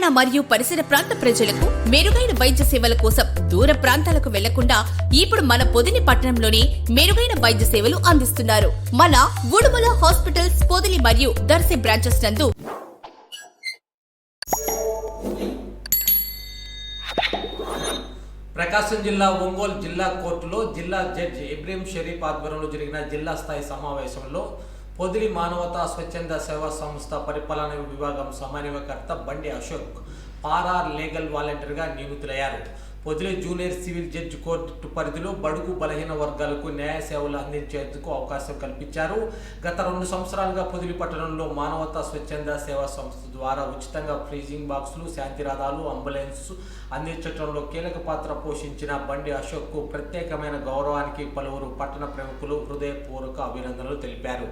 తెలంగాణ మరియు పరిసర ప్రాంత ప్రజలకు మెరుగైన వైద్య సేవల కోసం దూర ప్రాంతాలకు వెళ్ళకుండా ఇప్పుడు మన పొదిని పట్టణంలోనే మెరుగైన వైద్య సేవలు అందిస్తున్నారు. మన ఉడుమల హాస్పిటల్స్ పొదిలి మరియు దర్శి బ్రాంచెస్ నందు ప్రకాశం జిల్లా ఒంగోలు జిల్లా కోర్టులో జిల్లా జడ్జి ఇబ్రహీం షరీఫ్ ఆధ్వర్యంలో జరిగిన జిల్లా స్థాయి సమావేశంలో పొదిలి మానవతా స్వచ్ఛంద సేవా సంస్థ పరిపాలన విభాగం సమన్వయకర్త బండి అశోక్ పారా లీగల్ వాలంటీర్గా నియమితులయ్యారు. Podili junior civil judge court పరిధిలో బడుగు బలహీన వర్గాలకు న్యాయ సేవలు అందించేందుకు అవకాశం కల్పించారు. గత రెండు సంవత్సరాలుగా పొదిలి పట్టణంలో మానవతా స్వచ్ఛంద సేవా సంస్థ ద్వారా ఉచితంగా ఫ్రీజింగ్ బాక్సులు శాంతిరాధాలు అంబులెన్స్ అందించడంలో కీలక పాత్ర పోషించిన బండి అశోక్కు ప్రత్యేకమైన గౌరవానికి పలువురు పట్టణ ప్రముఖులు హృదయపూర్వక అభినందనలు తెలిపారు.